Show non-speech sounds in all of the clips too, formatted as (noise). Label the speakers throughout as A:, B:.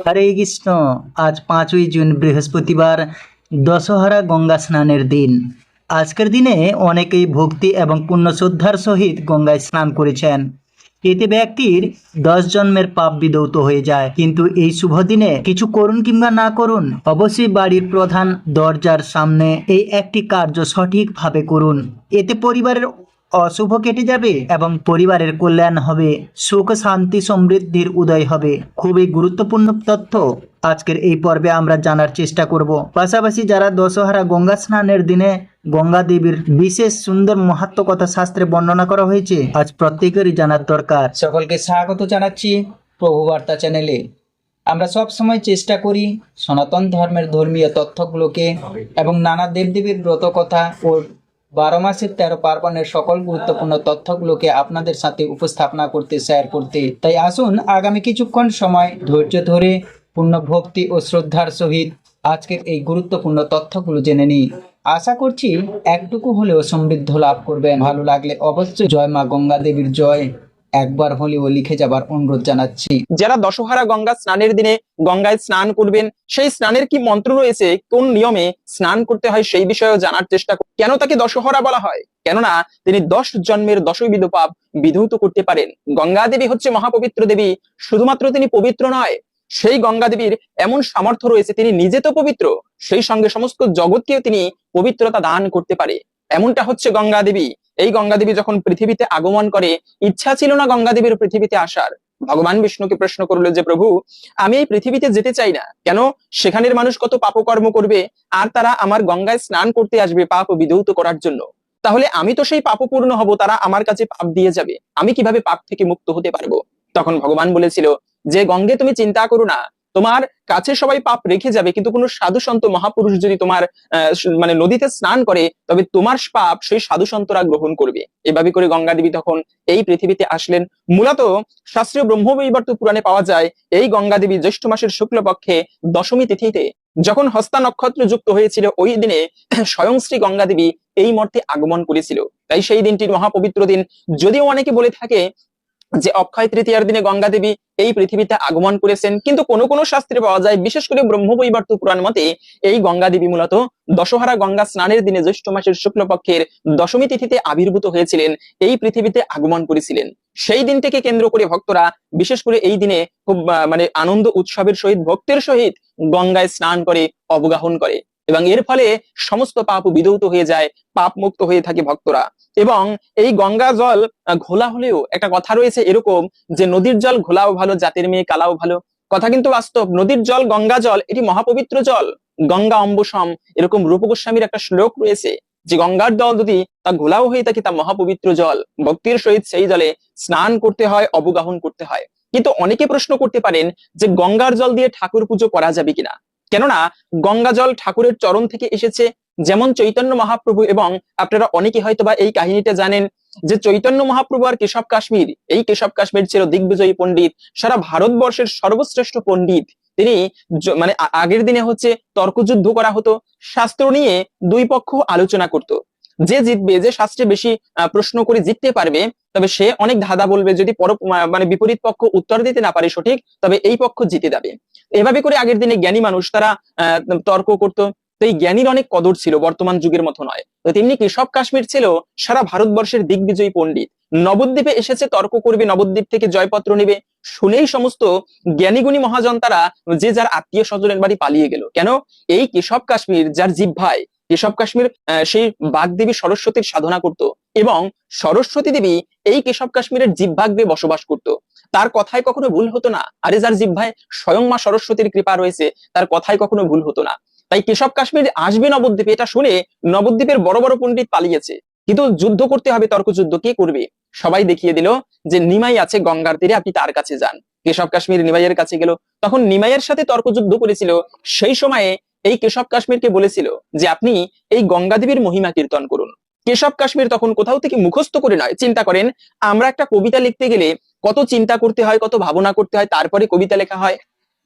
A: হরে কৃষ্ণ। আজ পাঁচই জুন, বৃহস্পতিবার, দশহরা গঙ্গা স্নানের দিন। আজকের দিনে অনেকেই ভক্তি এবং পুণ্য শ্রদ্ধার সহিত গঙ্গায় স্নান করেছেন। এতে ব্যক্তির দশ জন্মের পাপ বিদৌত হয়ে যায়। কিন্তু এই শুভ দিনে কিছু করুন কিংবা না করুন, অবশ্যই বাড়ির প্রধান দরজার সামনে এই একটি কার্য সঠিকভাবে করুন। এতে পরিবারের অশুভ কেটে যাবে এবং পরিবারের কল্যাণ হবে। সুখ, শান্তি, সমৃদ্ধির উদয় হবে। খুবই গুরুত্বপূর্ণ তথ্য। আজকের এই পর্বে আমরা জানার চেষ্টা করব। পাশাপাশি যারা দশহরা গঙ্গা স্নানের দিনে গঙ্গা দেবীর বিশেষ সুন্দর মহাত্ম কথা শাস্ত্রে বর্ণনা করা হয়েছে, আজ প্রত্যেকেরই জানার দরকার। সকলকে স্বাগত জানাচ্ছি প্রভু বার্তা চ্যানেলে। আমরা সব সময় চেষ্টা করি সনাতন ধর্মের ধর্মীয় তথ্যগুলোকে এবং নানা দেবদেবীর ব্রত কথা ও বারো মাসের তেরো পার্বণের সকল গুরুত্বপূর্ণ তথ্যগুলোকে আপনাদের সাথে উপস্থাপনা করতে শেয়ার করতে। তাই আসুন আগামী কিছুক্ষণ সময় ধৈর্য ধরে, পূর্ণ ভক্তি ও শ্রদ্ধার সহিত আজকের এই গুরুত্বপূর্ণ তথ্যগুলো জেনে নিই। আশা করছি একটুকু হলেও সমৃদ্ধ লাভ করবেন। ভালো লাগলে অবশ্যই জয় মা গঙ্গা দেবীর জয়। একবার হলেও লিখে যাবার অনুরোধ জানাচ্ছি।
B: যারা দশহারা গঙ্গা স্নানের দিনে গঙ্গায় স্নান করবেন, সেই স্নানের কি মন্ত্র রয়েছে? কোন নিয়মে স্নান করতে হয় সেই বিষয়েও জানার চেষ্টা। কেন তাকে দশহরা বলা হয়? কেননা তিনি দশ জন্মের দশবিধ পাপ বিধৌত করতে পারেন। গঙ্গা দেবী হচ্ছে মহাপবিত্র দেবী, শুধুমাত্র তিনি পবিত্র নয়, সেই গঙ্গা দেবীর এমন সামর্থ্য রয়েছে, তিনি নিজে তো পবিত্র, সেই সঙ্গে সমস্ত জগৎকেও তিনি পবিত্রতা দান করতে পারে। এমনটা হচ্ছে গঙ্গা দেবী এই গঙ্গা দেবী যখন পৃথিবীতে আগমন করে, ইচ্ছা ছিল না গঙ্গা দেবীর পৃথিবীতে আসার। ভগবান বিষ্ণুকে প্রশ্ন করল যে, প্রভু, আমি এই পৃথিবীতে যেতে চাই না। কেন? সেখানের মানুষ কত পাপকর্ম করবে, আর তারা আমার গঙ্গায় স্নান করতে আসবে পাপ বিধৌত করার জন্য। তাহলে আমি তো সেই পাপপূর্ণ হব, তারা আমার কাছে পাপ দিয়ে যাবে। আমি কীভাবে পাপ থেকে মুক্ত হতে পারব? তখন ভগবান বলেছিল, যে গঙ্গে তুমি চিন্তা করো না তোমার কাছে সবাই পাপ রেখে যাবে, কিন্তু কোনো সাধু সন্ত মহাপুরুষ যদি তোমার মানে নদীতে স্নান করে, তবে তোমার পাপ সেই সাধু সন্তরা গ্রহণ করবে। এভাবে করে গঙ্গা দেবী তখন এই পৃথিবীতে আসলেন। মূলত শাস্ত্রীয় ব্রহ্মবৈবর্ত পুরাণে পাওয়া যায়, এই গঙ্গা দেবী জ্যৈষ্ঠ মাসের শুক্লপক্ষে দশমী তিথিতে যখন হস্তা নক্ষত্র যুক্ত হয়েছিল, ওই দিনে (clears throat) স্বয়ং শ্রী গঙ্গা দেবী এই মর্তে আগমন করেছিল। তাই সেই দিনটির মহাপবিত্র দিন, যদিও অনেকে বলে থাকে যে অক্ষয় তৃতীয়ার দিনে গঙ্গা দেবী এই পৃথিবীতে আগমন করেছেন, কিন্তু কোন কোন শাস্ত্রে পাওয়া যায়, বিশেষ করে ব্রহ্মবৈবর্ত পুরাণ মতে, এই গঙ্গা দেবী মূলত দশহরা গঙ্গা স্নানের দিনে জ্যৈষ্ঠ মাসের শুক্লপক্ষের দশমী তিথিতে আবির্ভূত হয়েছিলেন, এই পৃথিবীতে আগমন করেছিলেন। সেই দিনটিকে কেন্দ্র করে ভক্তরা, বিশেষ করে এই দিনে খুব মানে আনন্দ উৎসবের সহিত, ভক্তের সহিত গঙ্গায় স্নান করে, অবগাহন করে। এবং এর ফলে সমস্ত পাপ বিধৌত হয়ে যায়, পাপ মুক্ত হয়ে থাকে ভক্তরা। এবং এই গঙ্গা জল ঘোলা হলেও একটা কথা রয়েছে এরকম যে নদীর জল ঘোলাও ভালো, জাতের মেয়ে কালাও ভালো। কথা কিন্তু বাস্তব, নদীর জল, গঙ্গা জল, এটি মহাপবিত্র জল। গঙ্গা অম্বসম, এরকম রূপ গোস্বামীর একটা শ্লোক রয়েছে যে গঙ্গার জল যদি তা ঘোলাও হয়ে থাকে তা মহাপবিত্র জল। ভক্তির সহিত সেই জলে স্নান করতে হয়, অবগাহন করতে হয়। কিন্তু অনেকে প্রশ্ন করতে পারেন যে গঙ্গার জল দিয়ে ঠাকুর পুজো করা যাবে কিনা? কেননা গঙ্গা জল ঠাকুরের চরণ থেকে এসেছে যেমন চৈতন্য মহাপ্রভু এবং আপনারা অনেকে হয়তো বা এই কাহিনীটা জানেন যে চৈতন্য মহাপ্রভু আর কেশব কাশ্মীর, এই কেশব কাশ্মীর ছিল দিগ্বিজয়ী পণ্ডিত, সারা ভারতবর্ষের সর্বশ্রেষ্ঠ পণ্ডিত। তিনি মানে আগের দিনে হচ্ছে তর্কযুদ্ধ করা হতো, শাস্ত্র নিয়ে দুই পক্ষ আলোচনা করত। যে জিতবে, যে শাস্ত্রে বেশি প্রশ্ন করে জিততে পারবে, তবে সে অনেক ধাঁধা বলবে যদি পর মানে বিপরীত পক্ষ উত্তর দিতে না পারে সঠিক, তবে এই পক্ষ জিতে যাবে। এভাবে করে আগের দিনে জ্ঞানী মানুষ তারা তর্ক করত। তো এই জ্ঞানীর অনেক কদর ছিল, বর্তমান যুগের মতো নয়। তো তেমনি কেশব কাশ্মীর ছিল সারা ভারতবর্ষের দিগ্বিজয়ী পণ্ডিত। নবদ্বীপে এসেছে, তর্ক করবে, নবদ্বীপ থেকে জয়পত্র নেবে। শুনেই সমস্ত জ্ঞানীগুণী মহাজন তারা যে যার আত্মীয় স্বজনের বাড়ি পালিয়ে গেল। কেন? এই কেশব কাশ্মীর, যার জিহ্বায় কেশব কাশ্মীর সেই বাগদেবী সরস্বতীর সাধনা করত এবং সরস্বতী দেবী এই কেশব কাশ্মীরের জিহ্বাগ্রে বসবাস করত। তার কথায় কখনো ভুল হতো না। আরে যার জিহ্বায় স্বয়ং মা সরস্বতীর কৃপা রয়েছে, তার কথায় কখনো ভুল হতো না। তাই কেশব কাশ্মীর আসবে নবদ্বীপে, এটা শুনে নবদ্বীপের বড় বড় পণ্ডিত পালিয়েছে। কিন্তু যুদ্ধ করতে হবে, তর্কযুদ্ধ কে করবে? সবাই দেখিয়ে দিল যে নিমাই আছে গঙ্গার তীরে, আপনি তার কাছে যান। কেশব কাশ্মীর নিমাইয়ের কাছে গেল। তখন নিমাইয়ের সাথে তর্কযুদ্ধ করেছিল। সেই সময়ে এই কেশব কাশ্মীরকে বলেছিল যে আপনি এই গঙ্গা দেবীর মহিমা কীর্তন করুন। কেশব কাশ্মীর তখন কোথাও থেকে মুখস্থ করে নয়। চিন্তা করেন, আমরা একটা কবিতা লিখতে গেলে কত চিন্তা করতে হয়, কত ভাবনা করতে হয়, তারপরে কবিতা লেখা হয়।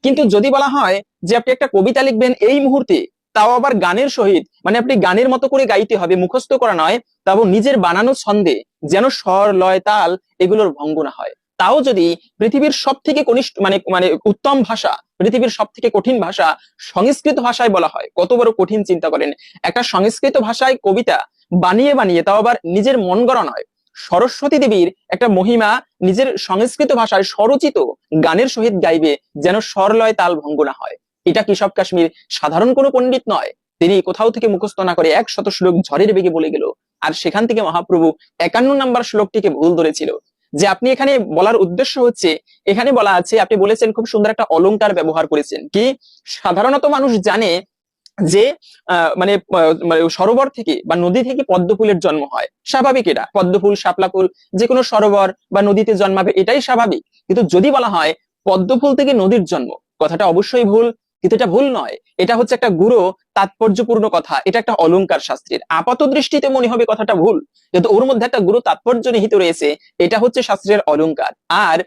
B: কিন্তু যদি বলা হয় যে আপনি একটা কবিতা লিখবেন এই মুহূর্তে, তাও আবার গানের সহিত মানে আপনি গানের মতো করে গাইতে হবে, মুখস্থ করা নয়, তাও নিজের বানানো ছন্দে যেন স্বর, লয়, তাল এগুলোর ভঙ্গ না হয়। তাও যদি পৃথিবীর সব থেকে কনিষ্ঠ মানে মানে উত্তম ভাষা, পৃথিবীর সব থেকে কঠিন ভাষা সংস্কৃত ভাষায় বলা হয়। কত বড় কঠিন চিন্তা করেন। একটা সংস্কৃত ভাষায় কবিতা বানিয়ে বানিয়ে তাও আবার নিজের মন গড়া নয়। সরস্বতী দেবীর একটা মহিমা নিজের সংস্কৃত ভাষায় স্বরচিত গানের সহিত গাইবে যেন স্বরলয় তাল ভঙ্গ না হয়। এটা কেশব কাশ্মীর সাধারণ কোনো পণ্ডিত নয়। তিনি কোথাও থেকে মুখস্থ না করে এক শত শ্লোক ঝড়ের বেগে বলে গেল। আর সেখান থেকে মহাপ্রভু একান্ন নাম্বার শ্লোকটিকে ভুল ধরেছিল। যে আপনি এখানে বলার উদ্দেশ্য হচ্ছে, এখানে বলা আছে, আপনি বলেছেন খুব সুন্দর একটা অলংকার ব্যবহার করেছেন। কি সাধারণত মানুষ জানে যে মানে মানে সরোবর থেকে বা নদী থেকে পদ্ম ফুলের জন্ম হয়। স্বাভাবিক এটা। পদ্ম ফুল শাপলা ফুল যে কোনো সরোবর বা নদীতে জন্মাবে, এটাই স্বাভাবিক। কিন্তু যদি বলা হয় পদ্ম ফুল থেকে নদীর জন্ম, কথাটা অবশ্যই ভুল। কিন্তু এটা ভুল নয়। এটা হচ্ছে একটা গুরু তাৎপর্যপূর্ণ কথা। এটা একটা অলংকার শাস্ত্রের। আপাত দৃষ্টিতে মনে হবে কথাটা ভুল। কিন্তু ওর মধ্যে একটা গুরু তাৎপর্য নিহিত রয়েছে, এটা হচ্ছে শাস্ত্রের অলংকার। আর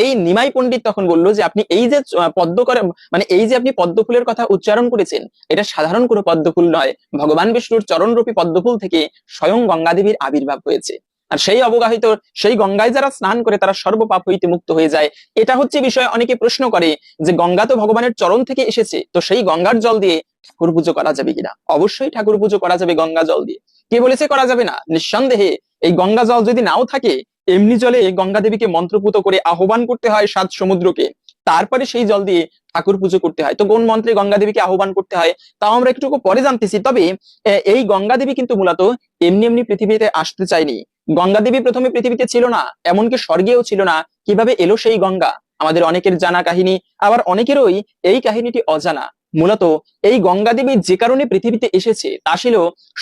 B: এই নিমাই পণ্ডিত তখন বলল যে, আপনি এই যে পদ্ম করে মানে এই যে আপনি পদ্ম ফুলের কথা উচ্চারণ করেছেন, এটা সাধারণ কোনো পদ্ম ফুল নয়। ভগবান বিষ্ণুর চরণরূপী পদ্ম ফুল থেকে স্বয়ং গঙ্গাদেবীর আবির্ভাব হয়েছে। আর সেই অবগাহিত, সেই গঙ্গায় যারা স্নান করে তারা সর্বপাপ হইতে মুক্ত হয়ে যায়। এটা হচ্ছে বিষয় অনেকে প্রশ্ন করে যে গঙ্গা তো ভগবানের চরণ থেকে এসেছে, তো সেই গঙ্গার জল দিয়ে ঠাকুর পুজো করা যাবে কিনা? অবশ্যই ঠাকুর পুজো করা যাবে গঙ্গা জল দিয়ে। কে বলেছে করা যাবে না? নিঃসন্দেহে এই গঙ্গা জল যদি নাও থাকে, এমনি জলে গঙ্গা দেবীকে মন্ত্রপুত করে আহ্বান করতে হয় সাত সমুদ্রকে। তারপরে সেই জল দিয়ে ঠাকুর পুজো করতে হয়। তো কোন মন্ত্রে গঙ্গা দেবীকে আহ্বান করতে হয়, তাও আমরা একটু পরে জানতেছি। তবে এই গঙ্গা দেবী কিন্তু মূলত এমনি এমনি পৃথিবীতে আসতে চায়নি। গঙ্গা দেবী প্রথমে পৃথিবীতে ছিল না, এমনকি স্বর্গেও ছিল না। কীভাবে এলো সেই গঙ্গা? আমাদের অনেকের জানা কাহিনী, আবার অনেকেরই এই কাহিনীটি অজানা। মূলত এই গঙ্গা দেবী যে কারণে পৃথিবীতে এসেছে, তা ছিল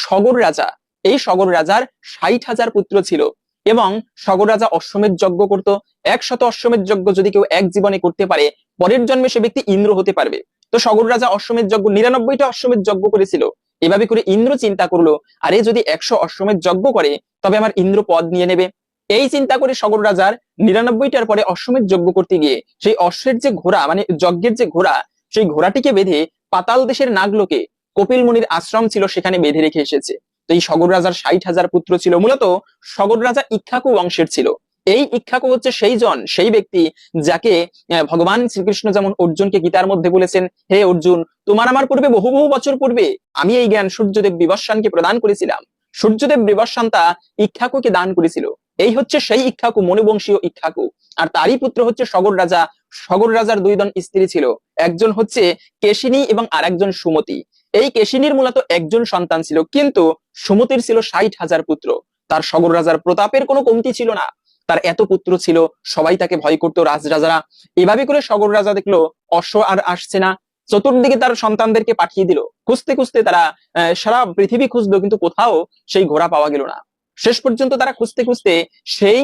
B: সগর রাজা। এই সগর রাজার ষাট হাজার পুত্র ছিল এবং সগর রাজা অশ্বমেধ যজ্ঞ করত। একশত অশ্বমেধ যজ্ঞ যদি কেউ এক জীবনে করতে পারে, পরের জন্মে সে ব্যক্তি ইন্দ্র হতে পারবে। তো সগর রাজা অশ্বমেধ যজ্ঞ, নিরানব্বইটা অশ্বমেধ যজ্ঞ করেছিল। এভাবে করে ইন্দ্র চিন্তা করল, আরে যদি একশো অশ্বমেধ যজ্ঞ করে, তবে আমার ইন্দ্র পদ নিয়ে নেবে। এই চিন্তা করে সগর রাজার নিরানব্বইটার পরে অশ্বমেধ যজ্ঞ করতে গিয়ে, সেই অশ্বের যে ঘোড়া মানে যজ্ঞের যে ঘোড়া, সেই ঘোড়াটিকে বেঁধে পাতাল দেশের নাগলোকে কপিল মুনির আশ্রম ছিল সেখানে বেঁধে রেখে এসেছে। তো এই সগর রাজার ষাট হাজার পুত্র ছিল, মূলত সগর রাজা ইক্ষাকু বংশের ছিল। এই ইক্ষাকু হচ্ছে সেই জন, সেই ব্যক্তি যাকে ভগবান শ্রীকৃষ্ণ যেমন অর্জুনকে গীতার মধ্যে বলেছেন, হে অর্জুন, তোমার আমার পূর্বে বহু বহু বছর পূর্বে আমি এই জ্ঞান সূর্যদেব বিবস্বানকে প্রদান করেছিলাম। সূর্যদেব বিবস্বান তা ইক্ষাকুকে দান করেছিল। এই হচ্ছে সেই ইক্ষাকু মনুবংশীয় ইক্ষাকু আর তারই পুত্র হচ্ছে সগর রাজা। সগর রাজার দুই জন স্ত্রী ছিল। একজন হচ্ছে কেশিনী এবং আর একজন সুমতি। এই কেশিনীর মূলত একজন সন্তান ছিল, কিন্তু সুমতির ছিল ষাট হাজার পুত্র। তার সগর রাজার প্রতাপের কোনো কমতি ছিল না। তার এত পুত্র ছিল, সবাই তাকে ভয় করতো রাজরাজারা। এভাবে করে সগর রাজা দেখল, অশ্ব আর আসছে না। চতুর্দিকে তার সন্তানদেরকে পাঠিয়ে দিল। খুঁজতে খুঁজতে তারা সারা পৃথিবী খুঁজলো, কিন্তু কোথাও সেই ঘোড়া পাওয়া গেল না। শেষ পর্যন্ত তারা খুঁজতে খুঁজতে সেই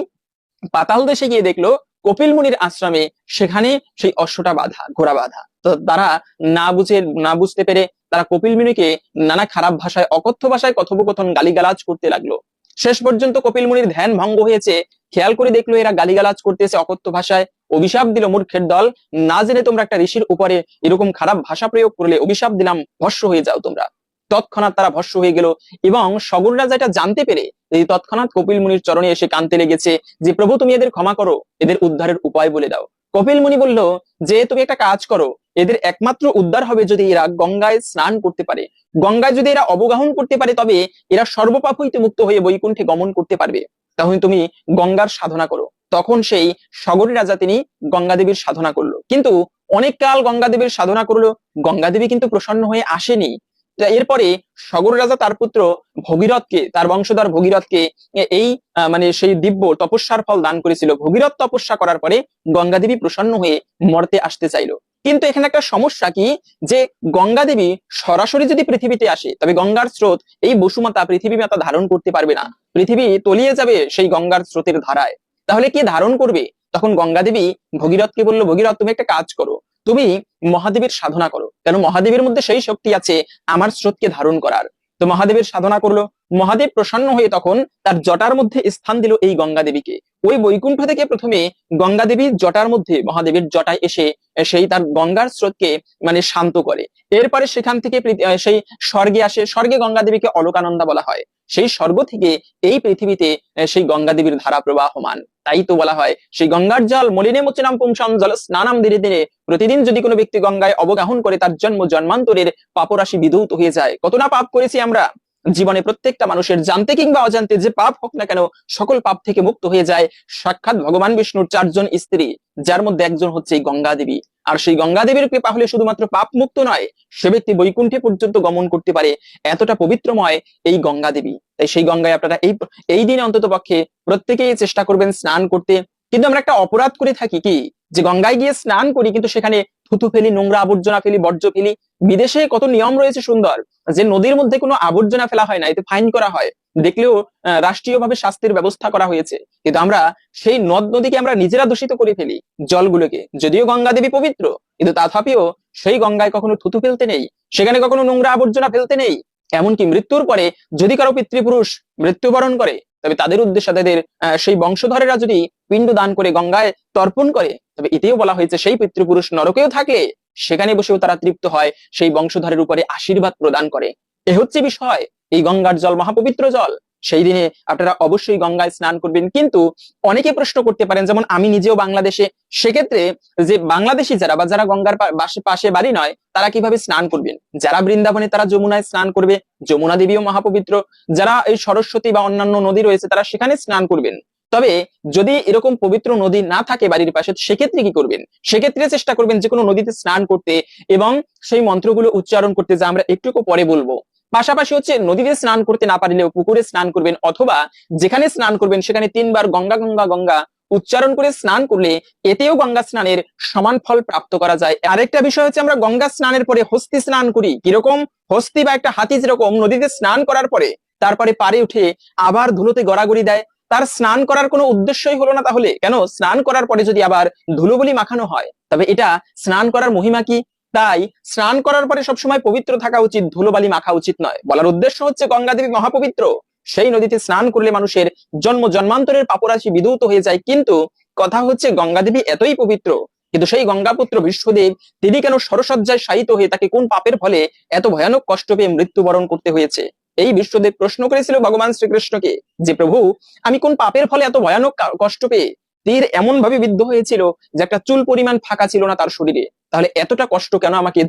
B: পাতাল দেশে গিয়ে দেখল, কপিল মুনির আশ্রমে সেখানে সেই অশ্বটা বাধা, ঘোড়া বাধা। তো তারা না বুঝে, না বুঝতে পেরে তারা কপিল মুনিকে নানা খারাপ ভাষায়, অকথ্য ভাষায় কথোপকথন গালিগালাজ করতে লাগল। শেষ পর্যন্ত কপিল মুনির ধ্যান ভঙ্গ হয়েছে। খেয়াল করে দেখল এরা গালিগালাজ করতেছে অকথ্য ভাষায়। অভিশাপ দিল মূর্খের দল। না জেনে তোমরা একটা ঋষির উপরে এরকম খারাপ ভাষা প্রয়োগ করলে অভিশাপ দিলাম ভস্য হয়ে যাও তোমরা। তৎক্ষণাৎ তারা ভস্য হয়ে গেল এবং সগর রাজা এটা জানতে পেরে এই তৎক্ষণাৎ কপিল মুনির চরণে এসে কানতে লেগেছে যে, প্রভু তুমি এদের ক্ষমা করো, এদের উদ্ধারের উপায় বলে দাও। কপিল মুনি বলল, যে তুমি একটা কাজ করো, এদের একমাত্র উদ্ধার হবে যদি এরা গঙ্গায় স্নান করতে পারে। গঙ্গায় যদি এরা অবগাহন করতে পারে, তবে এরা সর্বপাপ হইতে মুক্ত হয়ে বৈকুণ্ঠে গমন করতে পারবে। তখন তুমি গঙ্গার সাধনা করো। তখন সেই সগরী রাজা তিনি গঙ্গা দেবীর সাধনা করল। কিন্তু অনেক কাল গঙ্গা দেবীর সাধনা করল গঙ্গা দেবী কিন্তু প্রসন্ন হয়ে আসেনি। এরপরে সগর রাজা তার পুত্র ভগীরথকে, তার বংশধর ভগীরথকে এই মানে সেই দিব্য তপস্যার ফল দান করেছিল। ভগীরথ তপস্যা করার পরে গঙ্গা দেবী প্রসন্ন হয়ে মর্তে আসতে চাইলো। কিন্তু এখানে একটা সমস্যা কি? যে গঙ্গা দেবী সরাসরি যদি পৃথিবীতে আসে, তবে গঙ্গার স্রোত এই বসুমাতা পৃথিবী মাতা ধারণ করতে পারবে না। পৃথিবী তলিয়ে যাবে সেই গঙ্গার স্রোতের ধারায়। তাহলে কে ধারণ করবে? তখন গঙ্গা দেবী ভগীরথকে বলল, ভগীরথ, তুমি একটা কাজ করো। তুমি মহাদেবের সাধনা করো। কেন মহাদেবের মধ্যে সেই শক্তি আছে আমার স্রোতকে ধারণ করার। তো মহাদেবের সাধনা করল মহাদেব প্রসন্ন হয়ে তখন তার জটার মধ্যে স্থান দিল এই গঙ্গা দেবীকে ওই বৈকুণ্ঠ থেকে প্রথমে গঙ্গা দেবীর জটার মধ্যে মহাদেবের জটায় এসে সেই তার গঙ্গার স্রোতকে মানে শান্ত করে। এরপরে সেখান থেকে সেই স্বর্গে আসে, স্বর্গে গঙ্গা দেবীকে অলোকানন্দা বলা হয়। সেই স্বর্গ থেকে এই পৃথিবীতে সেই গঙ্গা দেবীর ধারা প্রবাহমান। তাই তো বলা হয়, সেই গঙ্গার জল মলিনে মোচনাম পুংসম জল স্নানাম ধীরে ধীরে প্রতিদিন যদি কোনো ব্যক্তি গঙ্গায় অবগাহন করে তার জন্ম জন্মান্তরের পাপরাশি বিধৌত হয়ে যায় কত না পাপ করেছি আমরা? জীবনে প্রত্যেকটা মানুষের জানতে কিংবা অজান্তে যে পাপ হোক না কেন, সকল পাপ থেকে মুক্ত হয়ে যায় সাক্ষাৎ ভগবান বিষ্ণুর চারজন স্ত্রী, যার মধ্যে একজন হচ্ছে এই গঙ্গা দেবী। আর সেই গঙ্গা দেবীর কৃপা হলে শুধুমাত্র পাপ মুক্ত নয়, সে ব্যক্তি বৈকুণ্ঠে পর্যন্ত গমন করতে পারে, এতটা পবিত্রময় এই গঙ্গা দেবী। তাই সেই গঙ্গায় আপনারা এই এই দিনে অন্তত পক্ষে প্রত্যেকেই চেষ্টা করবেন স্নান করতে। কিন্তু আমরা একটা অপরাধ করে থাকি কি? যে গঙ্গায় গিয়ে স্নান করি, কিন্তু সেখানে থুতু ফেলি, নোংরা আবর্জনা ফেলি, বর্জ্য ফেলি। বিদেশে কত নিয়ম রয়েছে সুন্দর। যে নদীর মধ্যে কোনো আবর্জনা ফেলা হয় না, এতে ফাইন করা হয়। দেখলেও রাষ্ট্রীয়ভাবে শাস্তির ব্যবস্থা করা হয়েছে। কিন্তু আমরা সেই নদ নদীকে আমরা নিজেরা দূষিত করে ফেলি জলগুলোকে। যদিও গঙ্গা দেবী পবিত্র, কিন্তু তথাপিও সেই গঙ্গায় কখনো থুতু ফেলতে নেই, সেখানে কখনো নোংরা আবর্জনা ফেলতে নেই। এমনকি মৃত্যুর পরে যদি কারও পিতৃপুরুষ মৃত্যুবরণ করে, তবে তাদের উদ্দেশ্যে তাদের সেই বংশধরেরা যদি পিণ্ড দান করে গঙ্গায় তর্পণ করে, তবে এতেও বলা হয়েছে সেই পিতৃপুরুষ নরকেও থাকলে সেখানে বসেও তারা তৃপ্ত হয়, সেই বংশধরের উপরে আশীর্বাদ প্রদান করে। এ হচ্ছে বিষয়, এই গঙ্গার জল, মহাপবিত্র জল। সেই দিনে আপনারা অবশ্যই গঙ্গায় স্নান করবেন। কিন্তু অনেকে প্রশ্ন করতে পারেন, যেমন আমি নিজেও বাংলাদেশে, সেক্ষেত্রে যে বাংলাদেশি যারা বা যারা গঙ্গার পাশে বাড়ি নয়, তারা কীভাবে স্নান করবেন? যারা বৃন্দাবনে তারা যমুনায় স্নান করবে, যমুনা দেবীও মহাপবিত্র। যারা এই সরস্বতী বা অন্যান্য নদী রয়েছে, তারা সেখানে স্নান করবেন। তবে যদি এরকম পবিত্র নদী না থাকে বাড়ির পাশে সেক্ষেত্রে কি করবেন? সেক্ষেত্রে চেষ্টা করবেন যে কোনো নদীতে স্নান করতে এবং সেই মন্ত্রগুলো উচ্চারণ করতে যা আমরা একটু একটু পরে বলব। পাশাপাশি হচ্ছে নদীতে স্নান করতে না পারলেও পুকুরে স্নান করবেন অথবা যেখানে স্নান করবেন সেখানে তিনবার গঙ্গা গঙ্গা গঙ্গা উচ্চারণ করে স্নান করলে এতেও গঙ্গা স্নানের সমান ফল প্রাপ্ত করা যায়। আরেকটা বিষয় হচ্ছে আমরা গঙ্গা স্নানের পরে হস্তি স্নান করি। কীরকম? হস্তি বা একটা হাতি যেরকম নদীতে স্নান করার পরে তারপরে পারে উঠে আবার ধুলোতে গড়াগড়ি দেয়। তার স্নান করার কোনো উদ্দেশ্যই হলো না তাহলে? কেন? স্নান করার পরে যদি আবার ধুলোবলি মাখানো হয়, তবে এটা স্নান করার মহিমা কি? তাই স্নান করার পরে সবসময় পবিত্র থাকা উচিত, ধুলোবালি মাখা উচিত নয়। বলার উদ্দেশ্য হচ্ছে গঙ্গা দেবী মহাপবিত্র। সেই নদীতে স্নান করলে মানুষের জন্ম জন্মান্তরের পাপরাশি বিধৌত হয়ে যায়। কিন্তু কথা হচ্ছে গঙ্গা দেবী এতই পবিত্র, কিন্তু সেই গঙ্গাপুত্র বিশ্বদেব তিনি কেন সরসজ্জায় শায়িত হয়ে তাকে কোন পাপের ফলে এত ভয়ানক কষ্ট পেয়ে মৃত্যুবরণ করতে হয়েছে? এই বিশ্বদেব প্রশ্ন করেছিল ভগবান শ্রীকৃষ্ণকে যে, প্রভু, আমি কোন পাপের ফলে এত ভয়ানক কষ্ট পেয়ে তীর এমন ভাবে বিদ্ধ হয়েছিল যে, একটা চুল পরিমাণ ফাঁকা ছিল না তার শরীরে? তাহলে এতটা কষ্ট কেন আমাকে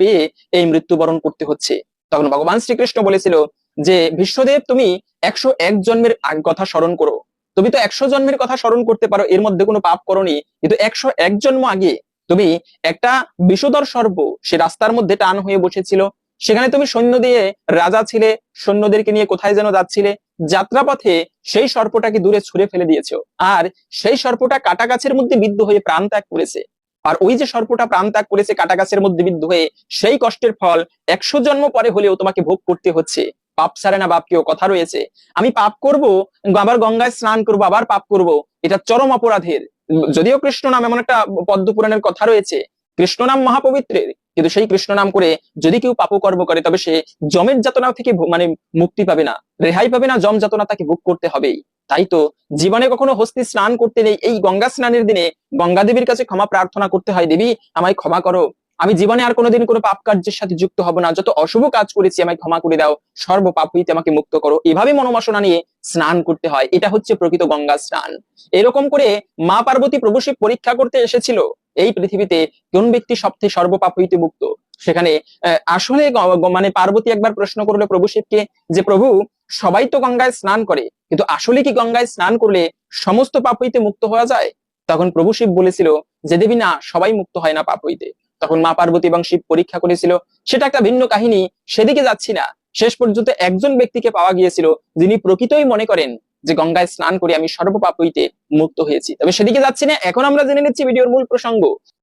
B: পেয়ে এই মৃত্যুবরণ করতে হচ্ছে? তখন ভগবান শ্রীকৃষ্ণ বলেছিল যে, বিশ্বদেব, তুমি একশো এক জন্মের কথা স্মরণ করো। তুমি তো একশো জন্মের কথা স্মরণ করতে পারো, এর মধ্যে কোনো পাপ করনি। কিন্তু একশো এক জন্ম আগে তুমি একটা বিষধর সর্ব সে রাস্তার মধ্যে টান হয়ে বসেছিল। সেখানে তুমি সৈন্য দিয়ে রাজা ছিলে, সৈন্যদেরকে নিয়ে কোথায় যেন যাচ্ছিলে, যাত্রাপথে সেই সর্পটাকে দূরে ছুঁড়ে ফেলে দিয়েছ। আর সেই সর্পটা কাটা গাছের মধ্যে বিদ্ধ হয়ে প্রাণ ত্যাগ করেছে। আর ওই যে সর্পটা প্রাণ ত্যাগ করেছে কাটা গাছের মধ্যে বিদ্ধ হয়ে, সেই কষ্টের ফল একশো জন্ম পরে হলেও তোমাকে ভোগ করতে হচ্ছে। পাপ সারে না বাপ কেউ কথা রয়েছে। আমি পাপ করব, আবার গঙ্গায় স্নান করব, আবার পাপ করব। এটা চরম অপরাধের। যদিও কৃষ্ণ নাম এমন একটা পদ্ম পুরাণের কথা রয়েছে। কৃষ্ণ নাম মহাপবিত্রের। কিন্তু সেই কৃষ্ণ নাম করে যদি কেউ পাপকর্ম করে, তবে সে জমের যাতনা থেকে মানে মুক্তি পাবে না, রেহাই পাবে না, জম যাতনা তাকে ভোগ করতে হবেই। তাই তো জীবনে কখনো হস্তি স্নান করতে নেই, এই গঙ্গা স্নানের দিনে গঙ্গা দেবীর কাছে ক্ষমা প্রার্থনা করতে হয়, দেবী, আমায় ক্ষমা করো। আমি জীবনে আর কোনোদিন কোনো পাপ কার্যের সাথে যুক্ত হব না। যত অশুভ কাজ করেছি, আমায় ক্ষমা করে দাও। সর্ব পাপ হইতে আমাকে মুক্ত করো। এভাবে মনোবাসনা নিয়ে স্নান করতে হয়। এটা হচ্ছে প্রকৃত গঙ্গা স্নান। এরকম করে মা পার্বতী প্রভু শিব পরীক্ষা করতে এসেছিল। এই পৃথিবীতে কোন ব্যক্তি সবথেকে সর্বপাপ হইতে মুক্ত সেখানে আসলে মানে পার্বতী একবার প্রশ্ন করল প্রভু শিবকে যে, প্রভু, সবাই তো গঙ্গায় স্নান করে, কিন্তু আসলে কি গঙ্গায় স্নান করলে সমস্ত পাপ হইতে মুক্ত হওয়া যায়? তখন প্রভু শিব বলেছিল, যে দেবী না, সবাই মুক্ত হয় না পাপ হইতে তখন মা পার্বতী এবং শিব পরীক্ষা করেছিল, সেটা একটা ভিন্ন কাহিনী, সেদিকে যাচ্ছি না। শেষ পর্যন্ত একজন ব্যক্তিকে পাওয়া গিয়েছিল, যিনি প্রকৃতই মনে করেন যে গঙ্গায় স্নান করে আমি সর্বপাপ হইতে মুক্ত হয়েছি। তবে সেদিকে যাচ্ছি না, এখন আমরা জেনে নিচ্ছি ভিডিওর মূল প্রসঙ্গ।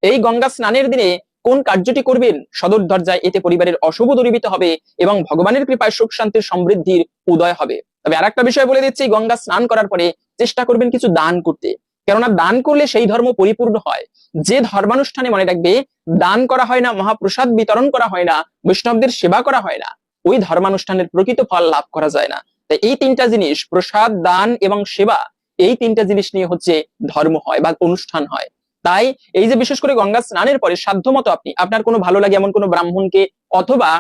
B: এই গঙ্গা স্নানের দিনে কোন কার্যটি করবেন? সদর দরজায় এতে পরিবারের অশুভ দূরীভূত হবে এবং ভগবানের কৃপায় সুখ, শান্তির সমৃদ্ধির উদয় হবে। তবে আরেকটা বিষয় বলে দিচ্ছি, গঙ্গা স্নান করার পরে চেষ্টা করবেন কিছু দান করতে। কেননা দান করলে সেই ধর্ম পরিপূর্ণ হয়। যে ধর্মানুষ্ঠানে মনে রাখবে, দান করা হয় না, মহাপ্রসাদ বিতরণ করা হয় না, বৈষ্ণবদের সেবা করা হয় না, ওই ধর্মানুষ্ঠানের প্রকৃত ফল লাভ করা যায় না। তাই এই তিনটা জিনিস, প্রসাদ, দান এবং সেবা, এই তিনটা জিনিস নিয়ে হচ্ছে ধর্ম হয় বা অনুষ্ঠান হয়। তাই এই যে বিশেষ করে গঙ্গা স্নানের পরে সাধ্যমতো আপনি, আপনার কোনো ভালো লাগে এমন কোনো ব্রাহ্মণকে অথবা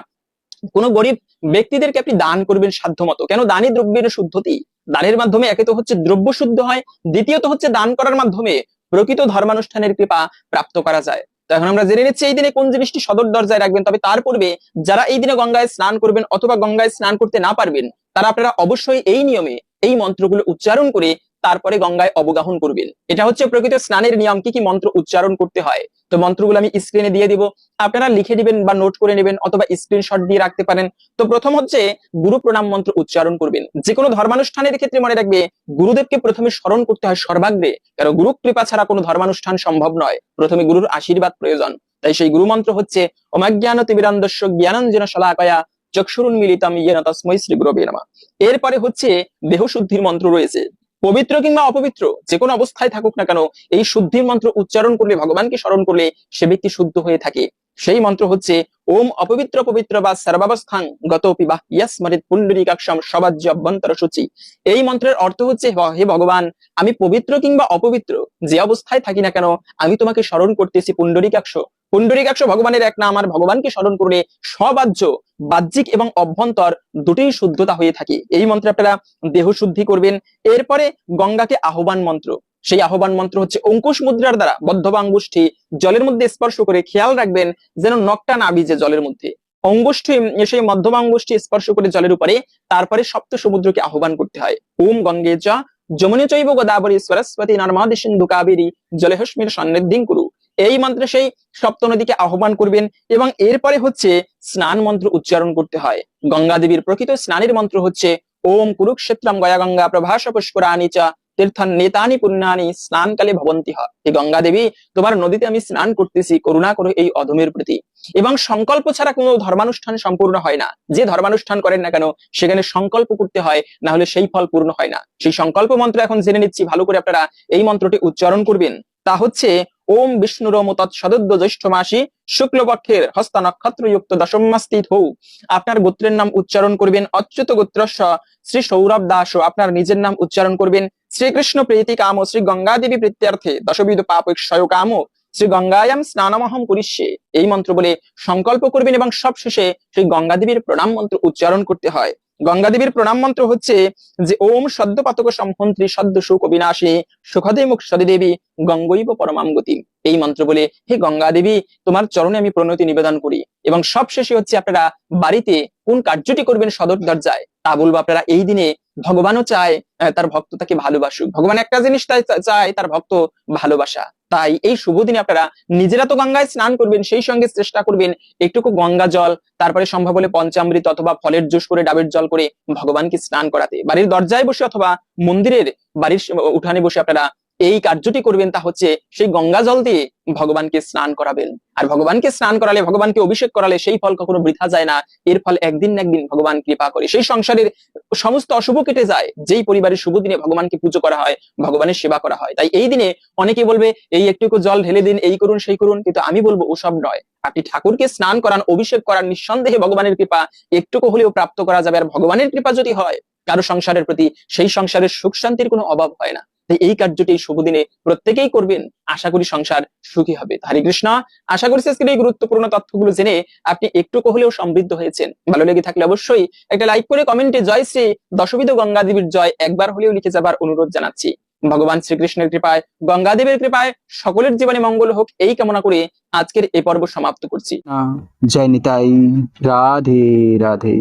B: কোনো গরিব ব্যক্তিদেরকে আপনি দান করবেন সাধ্যমতো। কেন? দানই দ্রব্যের শুদ্ধতি। দানের মাধ্যমে একে তো হচ্ছে দ্রব্য শুদ্ধ হয়, দ্বিতীয়ত হচ্ছে দান করার মাধ্যমে প্রকৃত ধর্মানুষ্ঠানের কৃপা প্রাপ্ত করা যায়। তো এখন আমরা জেনে নিচ্ছি এই দিনে কোন জিনিসটি সদর দরজায় রাখবেন, তবে তার পূর্বে যারা এই দিনে গঙ্গায় স্নান করবেন অথবা গঙ্গায় স্নান করতে না পারবেন তারা আপনারা অবশ্যই এই নিয়মে এই মন্ত্রগুলো উচ্চারণ করে তারপরে গঙ্গায় অবগাহন করবেন। এটা হচ্ছে প্রকৃত স্নানের নিয়ম, কি কি মন্ত্র উচ্চারণ করতে হয়। তো মন্ত্রগুলো আমি স্ক্রিনে দিয়ে দিব। আপনারা লিখে দিবেন বা নোট করে নেবেন অথবা স্ক্রিনশট দিয়ে রাখতে পারেন। তো প্রথম হচ্ছে গুরু প্রণাম মন্ত্র উচ্চারণ করবেন। যে কোনো ধর্মানুষ্ঠানের ক্ষেত্রে মনে রাখবে, গুরুদেবকে প্রথমে স্মরণ করতে হয় সর্বাগ্রে। কারণ গুরু কৃপা ছাড়া কোনো ধর্মানুষ্ঠান সম্ভব নয়। প্রথমে গুরুর আশীর্বাদ প্রয়োজন। তাই সেই গুরু মন্ত্র হচ্ছে অমাজ্ঞান তিবিরান্দস্য জ্ঞানাঞ্জন শলাকয়া চক্ষুরুন মিলিতাম ইয়েন তস্মৈ শ্রী গুরবে নামা। এরপরে হচ্ছে দেহ শুদ্ধির মন্ত্র রয়েছে। পবিত্র কিংবা অপবিত্র, যে কোনো অবস্থায় থাকুক না কেন, এই শুদ্ধির মন্ত্র উচ্চারণ করলে, ভগবানকে স্মরণ করলে সে ব্যক্তি শুদ্ধ হয়ে থাকে। সেই মন্ত্র হচ্ছে, ওম অপবিত্র পবিত্র বা সর্বাবস্থান গত পিবা ইয়াসমরিত পুণ্ডরীকাক্ষম সবাজ্য অভ্যন্তর সূচি। এই মন্ত্রের অর্থ হচ্ছে, হে ভগবান, আমি পবিত্র কিংবা অপবিত্র, যে অবস্থায় থাকি না কেন, আমি তোমাকে স্মরণ করতেছি পুণ্ডরীকাক্ষ। পুণ্ডরীকাক্ষ ভগবানের এক নাম, আর ভগবানকে স্মরণ করলে সবাহ্য বাহ্যিক এবং অভ্যন্তর দুটোই শুদ্ধতা হয়ে থাকে। এই মন্ত্রে আপনারা দেহ শুদ্ধি করবেন। এরপরে গঙ্গাকে আহ্বান মন্ত্র। সেই আহ্বান মন্ত্র হচ্ছে অঙ্কুশ মুদ্রার দ্বারা বদ্ধবাঙ্গুষ্ঠী জলের মধ্যে স্পর্শ করে খেয়াল রাখবেন যেন নখটা না ভিজে জলের মধ্যে। অঙ্গুষ্ঠী, সেই স্পর্শ করে জলের উপরে, তারপরে সপ্ত সমুদ্রকে আহ্বান করতে হয়। ওম গঙ্গে চ, যমুনে চৈব গোদাবরী সরস্বতী সিন্ধু কাবেরী সন্নিধিং কুরু। এই মন্ত্রে সেই সপ্ত নদীকে আহ্বান করবেন এবং এরপরে হচ্ছে স্নান মন্ত্র উচ্চারণ করতে হয়। গঙ্গা দেবীর প্রকৃত স্নানের মন্ত্র হচ্ছে, ওম কুরুক্ষেত্রম গয়া গঙ্গা প্রভাস পুষ্করানি চ তীর্থন নেতানি পুণ্যানি স্নানকালে ভবন্তি হে গঙ্গা দেবী তোমার নদীতে আমি স্নান করতেছি, করুণা করো এই অধমের প্রতি। এবং সংকল্প ছাড়া কোনো ধর্মানুষ্ঠান সম্পূর্ণ হয় না। যে ধর্মানুষ্ঠান করেন না কেন, সেখানে সংকল্প করতে হয়, না হলে সেই ফল পূর্ণ হয় না। সেই সংকল্প মন্ত্র এখন জেনে নিচ্ছি, ভালো করে আপনারা এই মন্ত্রটি উচ্চারণ করবেন। তা হচ্ছে ওম বিষ্ণুরম তৎসদদ্য জ্যৈষ্ঠ মাসি শুক্লপক্ষের হস্ত নক্ষত্রযুক্ত দশমাস্তিত হৌ আপনার গোত্রের নাম উচ্চারণ করবেন অচ্যুত গোত্রস্য শ্রী সৌরভ দাস আপনার নিজের নাম উচ্চারণ করবেন শ্রীকৃষ্ণ প্রীতি কাম শ্রী গঙ্গা দেবী প্রীত্যর্থে দশবিধ পাপ কাম শ্রী গঙ্গায়াম স্নানমহম করিষ্যে। এই মন্ত্র বলে সংকল্প করবেন এবং সবশেষে শ্রী গঙ্গা দেবীর প্রণাম মন্ত্র উচ্চারণ করতে হয়। গঙ্গা দেবীর প্রণাম মন্ত্র হচ্ছে যে, ওম সদ্য পাতক সম্ভন্ত্রী সদ্য সুখ অবিনাশী, সুখদে মুখ সদী দেবী, গঙ্গৈব পরমাম গতি। এই মন্ত্র বলে, হে গঙ্গা দেবী তোমার চরণে আমি প্রণতি নিবেদন করি। এবং সবশেষে হচ্ছে আপনারা বাড়িতে কোন কার্যটি করবেন সদর দরজায়, তা বলব আপনারা। এই দিনে ভগবানও চায় তার ভক্ত তাকে ভালোবাসুক। ভগবান একটা জিনিস তাই চায়, তার ভক্ত ভালোবাসা। তাই এই শুভ দিনে আপনারা নিজেরা তো গঙ্গায় স্নান করবেন, সেই সঙ্গে চেষ্টা করবেন একটুকু গঙ্গা জল, তারপরে সম্ভব হলে পঞ্চামৃত অথবা ফলের জুস করে, ডাবের জল করে ভগবানকে স্নান করাতে। বাড়ির দরজায় বসে অথবা মন্দিরের বাড়ির উঠানে বসে আপনারা এই কার্যটি করবেন তা হচ্ছে সেই গঙ্গা জল দিয়ে ভগবানকে স্নান করাবেন। আর ভগবানকে স্নান করালে, ভগবানকে অভিষেক করালে সেই ফল কখনো বৃথা যায় না। এর ফল একদিন না একদিন ভগবান কৃপা করে। সেই সংসারের সমস্ত অশুভ কেটে যায়। যেই পরিবারের শুভ দিনে ভগবানকে পুজো করা হয়, ভগবানের সেবা করা হয়। তাই এই দিনে অনেকে বলবে, এই একটুকু জল ঢেলে দিন, এই করুন, সেই করুন। কিন্তু আমি বলব, ওসব নয়। আপনি ঠাকুরকে স্নান করান, অভিষেক করান, নিঃসন্দেহে ভগবানের কৃপা। একটুকু হলেও প্রাপ্ত করা যাবে। আর ভগবানের কৃপা যদি হয়, কারও সংসারের প্রতি সেই সংসারের সুখ শান্তির কোনো অভাব হয় না। তাই এই কার্যটি শুভ দিনে প্রত্যেকেই করবেন। আশা করি সংসার সুখী হবে। হরে কৃষ্ণ। আশা করি আজকের এই গুরুত্বপূর্ণ তথ্যগুলো জেনে আপনি একটু হলেও সমৃদ্ধ হয়েছেন। ভালো লেগে থাকলে অবশ্যই একটা লাইক করে কমেন্টে জয় শ্রী দশবিধ গঙ্গা দেবীর জয় একবার হলেও লিখে যাবার অনুরোধ জানাচ্ছি। ভগবান শ্রীকৃষ্ণের কৃপায় গঙ্গা দেবীর কৃপায়, সকলের জীবনে মঙ্গল হোক এই কামনা করে আজকের এই পর্ব সমাপ্ত করছি।
C: জয় নিতাই। রাধে রাধে।